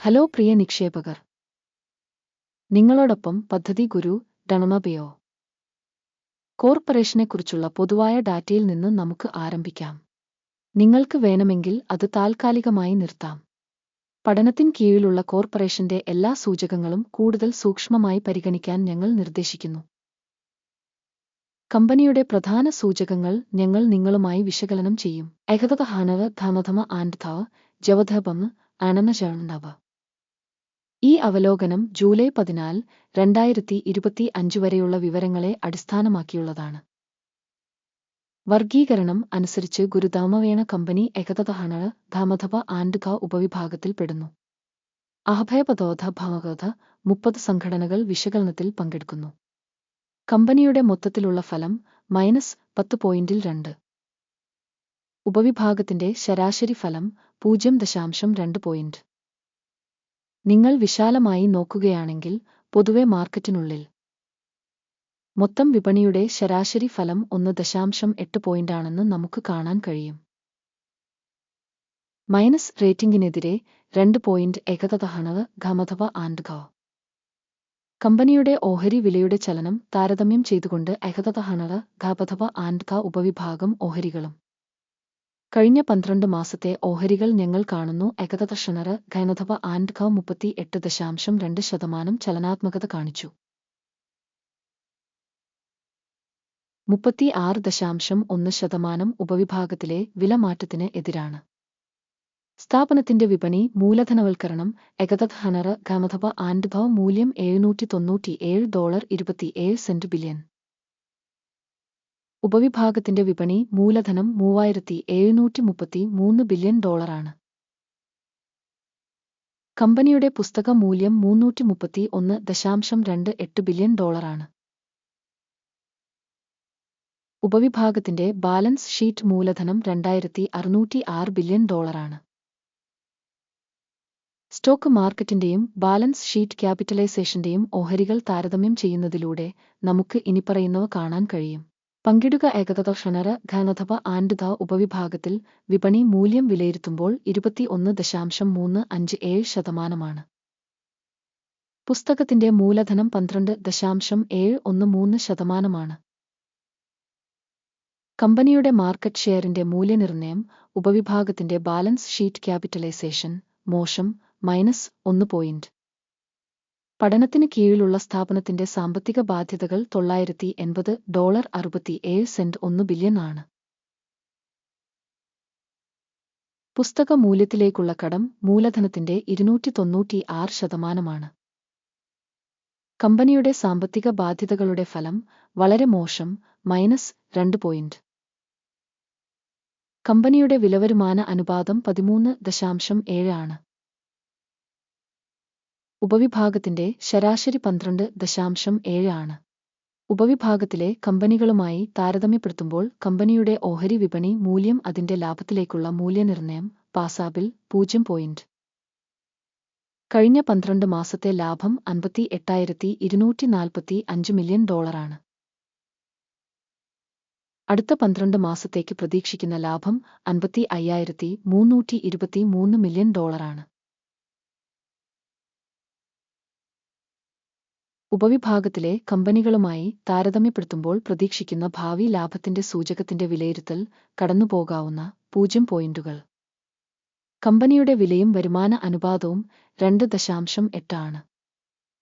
Hello പ്രിയ നിക്ഷേപകർ. നിങ്ങളോടൊപ്പം പദ്ധതി ഗുരു ഡണമബയോ. കോർപ്പറേഷനെക്കുറിച്ചുള്ള പൊതുവായ ഡാറ്റയിൽ നിന്ന് നമുക്ക് ആരംഭിക്കാം. നിങ്ങൾക്ക് വേണമെങ്കിൽ അത് താൽക്കാലികമായി നിർത്താം. പഠനത്തിൻ കീഴിലുള്ള കോർപ്പറേഷന്റെ എല്ലാ സൂചകങ്ങളും കൂടുതൽ സൂക്ഷ്മമായി പരിഗണിക്കാൻ ഞങ്ങൾ നിർദ്ദേശിക്കുന്നു. കമ്പനിയുടെ പ്രധാന സൂചകങ്ങൾ ഞങ്ങൾ നിങ്ങളുമായി വിശകലനം ചെയ്യും. ഏകതക ഹാനവ ധമധമ ആൻഡ് ധവ ജവധബം അണനജണവ ഈ അവലോകനം ജൂലൈ പതിനാല് രണ്ടായിരത്തി ഇരുപത്തി അഞ്ച് വരെയുള്ള വിവരങ്ങളെ അടിസ്ഥാനമാക്കിയുള്ളതാണ്. വർഗീകരണം അനുസരിച്ച് ഗുരുദാമവേണ കമ്പനി ഏകതഹണ ധാമധപ ആൻഡ് ഉപവിഭാഗത്തിൽ പെടുന്നു. അഹഭയപദോധ ഭമകഥ മുപ്പത് സംഘടനകൾ വിശകലനത്തിൽ പങ്കെടുക്കുന്നു. കമ്പനിയുടെ മൊത്തത്തിലുള്ള ഫലം മൈനസ് പത്ത് പോയിന്റിൽ രണ്ട്. ഉപവിഭാഗത്തിന്റെ ശരാശരി ഫലം പൂജ്യം ദശാംശം രണ്ട് പോയിന്റ്. നിങ്ങൾ വിശാലമായി നോക്കുകയാണെങ്കിൽ പൊതുവെ മാർക്കറ്റിനുള്ളിൽ. മൊത്തം വിപണിയുടെ ശരാശരി ഫലം ഒന്ന് ദശാംശം എട്ട് പോയിന്റാണെന്ന് നമുക്ക് കാണാൻ കഴിയും. മൈനസ് റേറ്റിംഗിനെതിരെ രണ്ട് പോയിന്റ് ഏകതഹണവ് ഘമധവ ആൻഡ് ഘ. കമ്പനിയുടെ ഓഹരി വിലയുടെ ചലനം താരതമ്യം ചെയ്തുകൊണ്ട് ഏകതഹണവ് ഘപഥവ ആൻഡ് ഘ ഉപവിഭാഗം ഓഹരികളും. കഴിഞ്ഞ പന്ത്രണ്ട് മാസത്തെ ഓഹരികൾ ഞങ്ങൾ കാണുന്നു. ഏകതദർശനറ് ഘനധവ ആൻഡ് ഖ മുപ്പത്തി എട്ട് ദശാംശം രണ്ട് ശതമാനം ചലനാത്മകത കാണിച്ചു. മുപ്പത്തി ആറ് ദശാംശം ഒന്ന് ശതമാനം ഉപവിഭാഗത്തിലെ വിലമാറ്റത്തിന് എതിരാണ്. സ്ഥാപനത്തിന്റെ വിപണി മൂലധനവൽക്കരണം എകതത് ഹനറ ഘമധവ ആൻഡ് ഭവ മൂല്യം എഴുന്നൂറ്റി തൊണ്ണൂറ്റി ഏഴ് ഡോളർ ഇരുപത്തിയേഴ് സെന്റ് ബില്യൺ. ഉപവിഭാഗത്തിന്റെ വിപണി മൂലധനം മൂവായിരത്തി എഴുന്നൂറ്റി മുപ്പത്തി മൂന്ന് ബില്യൺ ഡോളറാണ്. കമ്പനിയുടെ പുസ്തക മൂല്യം മുന്നൂറ്റി മുപ്പത്തി ഒന്ന് ദശാംശം രണ്ട് എട്ട് ബില്യൺ ഡോളറാണ്. ഉപവിഭാഗത്തിന്റെ ബാലൻസ് ഷീറ്റ് മൂലധനം രണ്ടായിരത്തി അറുന്നൂറ്റി ആറ് ബില്യൺ ഡോളറാണ്. സ്റ്റോക്ക് മാർക്കറ്റിന്റെയും ബാലൻസ് ഷീറ്റ് ക്യാപിറ്റലൈസേഷന്റെയും ഓഹരികൾ താരതമ്യം ചെയ്യുന്നതിലൂടെ നമുക്ക് ഇനിപ്പറയുന്നവ കാണാൻ കഴിയും. പങ്കിടുക ഏകതത ക്ഷണര ഘനഥവ ആൻഡ് ധ ഉപവിഭാഗത്തിൽ വിപണി മൂല്യം വിലയിരുത്തുമ്പോൾ ഇരുപത്തി ഒന്ന് ദശാംശം മൂന്ന് അഞ്ച് ഏഴ് ശതമാനമാണ്. പുസ്തകത്തിന്റെ മൂലധനം പന്ത്രണ്ട് ദശാംശം ഏഴ് ഒന്ന് മൂന്ന് ശതമാനമാണ്. കമ്പനിയുടെ മാർക്കറ്റ് ഷെയറിന്റെ മൂല്യനിർണയം ഉപവിഭാഗത്തിന്റെ ബാലൻസ് ഷീറ്റ് ക്യാപിറ്റലൈസേഷൻ മോശം മൈനസ് ഒന്ന് പോയിന്റ്. പഠനത്തിന് കീഴിലുള്ള സ്ഥാപനത്തിന്റെ സാമ്പത്തിക ബാധ്യതകൾ തൊള്ളായിരത്തി എൺപത് ഡോളർ അറുപത്തി ഏഴ് സെന്റ് ഒന്ന് ബില്യൺ ആണ്. പുസ്തക മൂല്യത്തിലേക്കുള്ള കടം മൂലധനത്തിന്റെ ഇരുന്നൂറ്റി തൊണ്ണൂറ്റി ആറ് ശതമാനമാണ്. കമ്പനിയുടെ സാമ്പത്തിക ബാധ്യതകളുടെ ഫലം വളരെ മോശം മൈനസ് രണ്ട് പോയിന്റ്. കമ്പനിയുടെ വിലവരുമാന അനുപാതം പതിമൂന്ന് ദശാംശം ഏഴാണ് ഉപവിഭാഗത്തിന്റെ ശരാശരി പന്ത്രണ്ട് ദശാംശം ഏഴ് ആണ്. ഉപവിഭാഗത്തിലെ കമ്പനികളുമായി താരതമ്യപ്പെടുത്തുമ്പോൾ കമ്പനിയുടെ ഓഹരി വിപണി മൂല്യം അതിന്റെ ലാഭത്തിലേക്കുള്ള മൂല്യനിർണയം പാസാബിൽ പൂജ്യം പോയിന്റ്. കഴിഞ്ഞ പന്ത്രണ്ട് മാസത്തെ ലാഭം അൻപത്തി എട്ടായിരത്തി ഇരുന്നൂറ്റി നാൽപ്പത്തി അഞ്ച് മില്യൺ ഡോളറാണ് അടുത്ത പന്ത്രണ്ട് മാസത്തേക്ക് പ്രതീക്ഷിക്കുന്ന ലാഭം അൻപത്തി അയ്യായിരത്തി മുന്നൂറ്റി ഇരുപത്തി മൂന്ന് മില്യൺ ഡോളറാണ് ഉപവിഭാഗത്തിലെ കമ്പനികളുമായി താരതമ്യപ്പെടുത്തുമ്പോൾ പ്രതീക്ഷിക്കുന്ന ഭാവി ലാഭത്തിന്റെ സൂചകത്തിന്റെ വിലയിരുത്തൽ കടന്നുപോകാവുന്ന പൂജ്യം പോയിന്റുകൾ. കമ്പനിയുടെ വിലയും വരുമാന അനുപാതവും രണ്ട് ദശാംശം എട്ടാണ്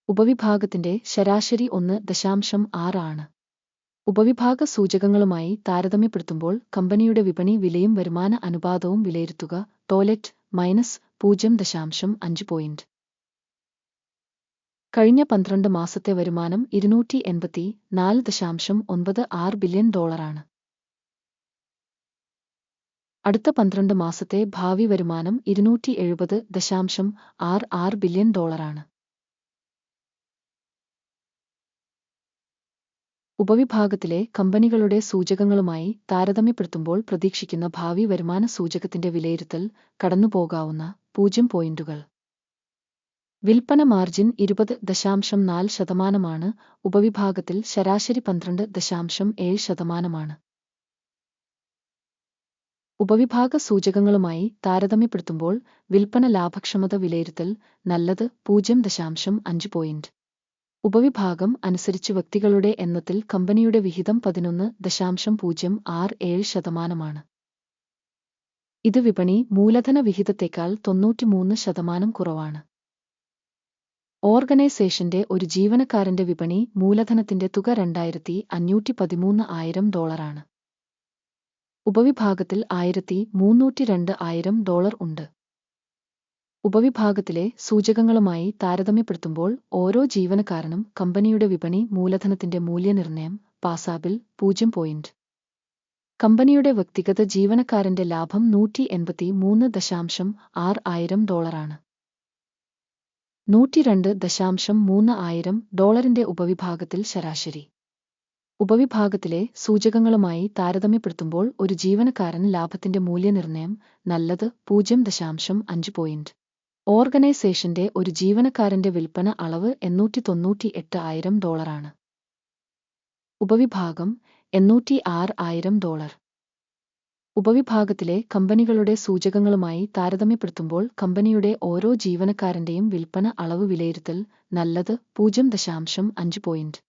ഉപവിഭാഗത്തിന്റെ ശരാശരി ഒന്ന് ദശാംശം ആറാണ് ഉപവിഭാഗ സൂചകങ്ങളുമായി താരതമ്യപ്പെടുത്തുമ്പോൾ കമ്പനിയുടെ വിപണി വിലയും വരുമാന അനുപാതവും വിലയിരുത്തുക ടോയ്ലറ്റ് മൈനസ് പൂജ്യം ദശാംശം അഞ്ച് പോയിന്റ്. കഴിഞ്ഞ പന്ത്രണ്ട് മാസത്തെ വരുമാനം ഇരുന്നൂറ്റി എൺപത്തി നാല് ദശാംശം ഒൻപത് ആറ് ബില്യൺ ഡോളറാണ്. അടുത്ത പന്ത്രണ്ട് മാസത്തെ ഭാവി വരുമാനം ഇരുന്നൂറ്റി എഴുപത് ദശാംശം ആറ് ആറ് ബില്യൺ ഡോളറാണ്. ഉപവിഭാഗത്തിലെ കമ്പനികളുടെ സൂചകങ്ങളുമായി താരതമ്യപ്പെടുത്തുമ്പോൾ പ്രതീക്ഷിക്കുന്ന ഭാവി വരുമാന സൂചകത്തിന്റെ വിലയിരുത്തൽ കടന്നുപോകാവുന്ന പൂജ്യം പോയിന്റുകൾ. വിൽപ്പന മാർജിൻ ഇരുപത് ദശാംശം നാല് ശതമാനമാണ് ഉപവിഭാഗത്തിൽ ശരാശരി പന്ത്രണ്ട് ദശാംശം ഏഴ് ശതമാനമാണ്. ഉപവിഭാഗ സൂചകങ്ങളുമായി താരതമ്യപ്പെടുത്തുമ്പോൾ വിൽപ്പന ലാഭക്ഷമത വിലയിരുത്തൽ നല്ലത് പൂജ്യം ദശാംശം അഞ്ച് പോയിന്റ് ഉപവിഭാഗം അനുസരിച്ച് വ്യക്തികളുടെ എണ്ണത്തിൽ കമ്പനിയുടെ വിഹിതം പതിനൊന്ന് ദശാംശം പൂജ്യം ആറ് ഏഴ് ശതമാനമാണ്. ഇത് വിപണി മൂലധന വിഹിതത്തേക്കാൾ തൊണ്ണൂറ്റിമൂന്ന് ശതമാനം കുറവാണ്. ഓർഗനൈസേഷന്റെ ഒരു ജീവനക്കാരന്റെ വിപണി മൂലധനത്തിന്റെ തുക രണ്ടായിരത്തി അഞ്ഞൂറ്റി പതിമൂന്ന് ആയിരം ഡോളറാണ്. ഉപവിഭാഗത്തിൽ ആയിരത്തി മൂന്നൂറ്റി രണ്ട് ആയിരം ഡോളർ ഉണ്ട്. ഉപവിഭാഗത്തിലെ സൂചകങ്ങളുമായി താരതമ്യപ്പെടുത്തുമ്പോൾ ഓരോ ജീവനക്കാരനും കമ്പനിയുടെ വിപണി മൂലധനത്തിന്റെ മൂല്യനിർണയം പാസാബിൽ പൂജ്യം പോയിന്റ്. കമ്പനിയുടെ വ്യക്തിഗത ജീവനക്കാരന്റെ ലാഭം നൂറ്റി എൺപത്തി മൂന്ന് ദശാംശം ആറ് ആയിരം ഡോളറാണ്. നൂറ്റിരണ്ട് ദശാംശം മൂന്ന് ആയിരം ഡോളറിന്റെ ഉപവിഭാഗത്തിൽ ശരാശരി. ഉപവിഭാഗത്തിലെ സൂചകങ്ങളുമായി താരതമ്യപ്പെടുത്തുമ്പോൾ ഒരു ജീവനക്കാരൻ ലാഭത്തിന്റെ മൂല്യനിർണയം നല്ലത് പൂജ്യം ദശാംശം അഞ്ച് പോയിന്റ് ഓർഗനൈസേഷന്റെ ഒരു ജീവനക്കാരന്റെ വിൽപ്പന അളവ് എണ്ണൂറ്റി തൊണ്ണൂറ്റി എട്ട് ആയിരം ഡോളറാണ്. ഉപവിഭാഗം എണ്ണൂറ്റി ആറ് ആയിരം ഡോളർ. ഉപവിഭാഗത്തിലെ കമ്പനികളുടെ സൂചകങ്ങളുമായി താരതമ്യപ്പെടുത്തുമ്പോൾ കമ്പനിയുടെ ഓരോ ജീവനക്കാരന്റെയും വിൽപ്പന അളവ് വിലയിരുത്തൽ നല്ലത് പൂജ്യം ദശാംശം അഞ്ച് പോയിന്റ്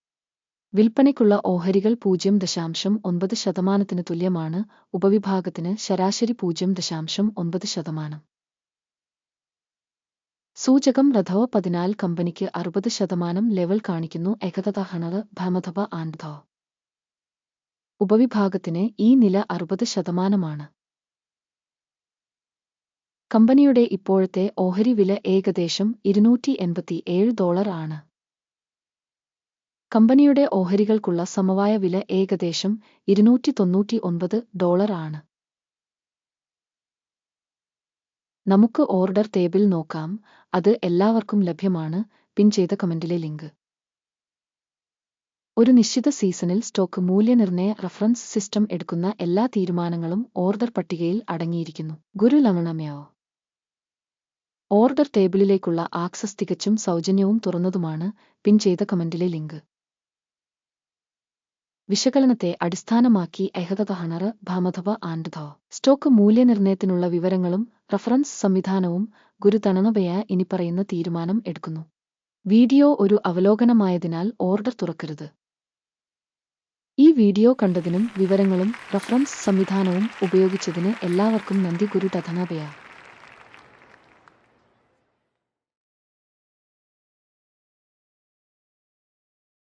വിൽപ്പനയ്ക്കുള്ള ഓഹരികൾ പൂജ്യം ദശാംശം ഒൻപത് ശതമാനത്തിന് തുല്യമാണ് ഉപവിഭാഗത്തിന് ശരാശരി പൂജ്യം ദശാംശം ഒൻപത് ശതമാനം. സൂചകം റഥവ പതിനാല് കമ്പനിക്ക് അറുപത് ശതമാനം ലെവൽ കാണിക്കുന്നു ഏകതഹണത് ഭമധവ ആൻഡ് ഉപവിഭാഗത്തിന് ഈ നില അറുപത് ശതമാനമാണ്. കമ്പനിയുടെ ഇപ്പോഴത്തെ ഓഹരി വില ഏകദേശം ഇരുന്നൂറ്റി എൺപത്തി ഏഴ് ഡോളർ ആണ്. കമ്പനിയുടെ ഓഹരികൾക്കുള്ള സമവായ വില ഏകദേശം ഇരുന്നൂറ്റി തൊണ്ണൂറ്റി ഒൻപത് ഡോളർ ആണ്. നമുക്ക് ഓർഡർ ടേബിൾ നോക്കാം. അത് എല്ലാവർക്കും ലഭ്യമാണ്. പിൻ ചെയ്ത കമന്റിലെ ലിങ്ക്. ഒരു നിശ്ചിത സീസണിൽ സ്റ്റോക്ക് മൂല്യനിർണയ റഫറൻസ് സിസ്റ്റം എടുക്കുന്ന എല്ലാ തീരുമാനങ്ങളും ഓർഡർ പട്ടികയിൽ അടങ്ങിയിരിക്കുന്നു. ഗുരു ലവണമയോ ഓർഡർ ടേബിളിലേക്കുള്ള ആക്സസ് തികച്ചും സൗജന്യവും തുറന്നതുമാണ് പിൻ ചെയ്ത കമന്റിലെ ലിങ്ക്. വിശകലനത്തെ അടിസ്ഥാനമാക്കി എഹതഹണർ ഭാമധവ ആൻഡ് ധോ സ്റ്റോക്ക് മൂല്യനിർണയത്തിനുള്ള വിവരങ്ങളും റഫറൻസ് സംവിധാനവും ഗുരു തണനവയ ഇനി പറയുന്ന തീരുമാനം എടുക്കുന്നു. വീഡിയോ ഒരു അവലോകനമായതിനാൽ ഓർഡർ തുറക്കരുത്. ഈ വീഡിയോ കണ്ടതിനും വിവരങ്ങളും റഫറൻസ് സംവിധാനവും ഉപയോഗിച്ചതിന് എല്ലാവർക്കും നന്ദി ഗുരു തഥനബയ